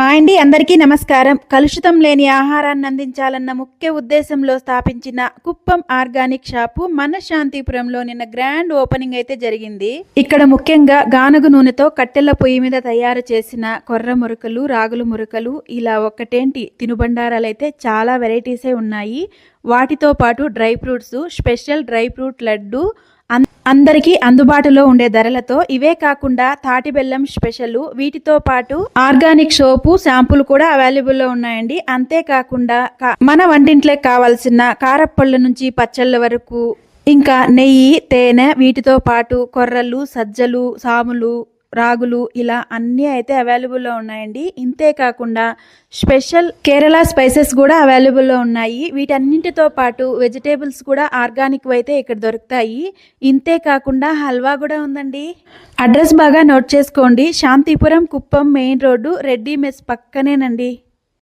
Hi అండి అందరికీ నమస్కారం. కలుషితం లేని ఆహారాన్ని అందించాలన్న ముఖ్య ఉద్దేశంలో స్థాపించిన కుప్పం ఆర్గానిక్ షాపు మనశాంతిపురంలో నిన్న గ్రాండ్ ఓపెనింగ్ అయితే జరిగింది. ఇక్కడ ముఖ్యంగా గానుగు నూనెతో కట్టెల పొయ్యి మీద తయారు చేసిన కొర్ర మురుకలు రాగులు మురుకలు ఇలా ఒక్కటేంటి తినుబండారాలు అయితే చాలా వెరైటీసే ఉన్నాయి. వాటితో పాటు dry fruits special dry fruit laddu అందరికీ అందుబాటులో ఉండే ధరలతో ఇవే కాకుండా తాటి బెల్లం స్పెషల్. వీటితో పాటు ఆర్గానిక్ సోపు షాంపూలు కూడా అవైలబుల్లో ఉన్నాయండి. అంతేకాకుండా మన వంటింట్లోకి కావాల్సిన కారప్పళ్ళ నుంచి పచ్చళ్ళ వరకు ఇంకా నెయ్యి తేనె వీటితో పాటు కొర్రలు సజ్జలు సాములు రాగులు ఇలా అన్నీ అయితే అవైలబుల్లో ఉన్నాయండి. ఇంతే కాకుండా స్పెషల్ కేరళ స్పైసెస్ కూడా అవైలబుల్లో ఉన్నాయి. వీటన్నింటితో పాటు వెజిటేబుల్స్ కూడా ఆర్గానిక్ అయితే ఇక్కడ దొరుకుతాయి. ఇంతే కాకుండా హల్వా కూడా ఉందండి. అడ్రస్ బాగా నోట్ చేసుకోండి. Shantipuram Kuppam main road Reddy mess పక్కనేనండి.